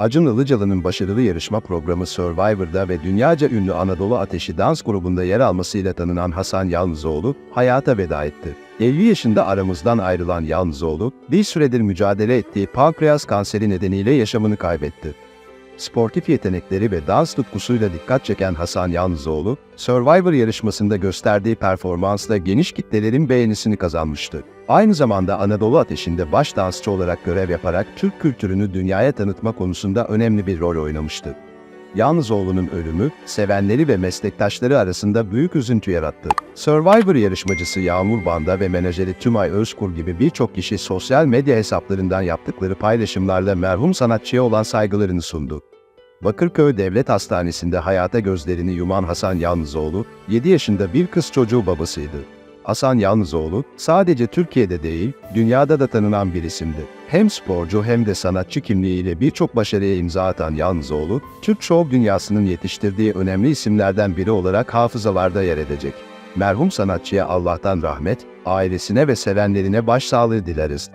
Acun Ilıcalı'nın başarılı yarışma programı Survivor'da ve dünyaca ünlü Anadolu Ateşi dans grubunda yer almasıyla tanınan Hasan Yalnızoğlu hayata veda etti. 50 yaşında aramızdan ayrılan Yalnızoğlu, bir süredir mücadele ettiği pankreas kanseri nedeniyle yaşamını kaybetti. Sportif yetenekleri ve dans tutkusuyla dikkat çeken Hasan Yalnızoğlu, Survivor yarışmasında gösterdiği performansla geniş kitlelerin beğenisini kazanmıştı. Aynı zamanda Anadolu Ateşi'nde baş dansçı olarak görev yaparak Türk kültürünü dünyaya tanıtma konusunda önemli bir rol oynamıştı. Yalnızoğlu'nun ölümü, sevenleri ve meslektaşları arasında büyük üzüntü yarattı. Survivor yarışmacısı Yağmur Banda ve menajeri Tümay Özkur gibi birçok kişi sosyal medya hesaplarından yaptıkları paylaşımlarla merhum sanatçıya olan saygılarını sundu. Bakırköy Devlet Hastanesi'nde hayata gözlerini yuman Hasan Yalnızoğlu, 7 yaşında bir kız çocuğu babasıydı. Hasan Yalnızoğlu, sadece Türkiye'de değil, dünyada da tanınan bir isimdi. Hem sporcu hem de sanatçı kimliğiyle birçok başarıya imza atan Yalnızoğlu, Türk şov dünyasının yetiştirdiği önemli isimlerden biri olarak hafızalarda yer edecek. Merhum sanatçıya Allah'tan rahmet, ailesine ve sevenlerine başsağlığı dileriz.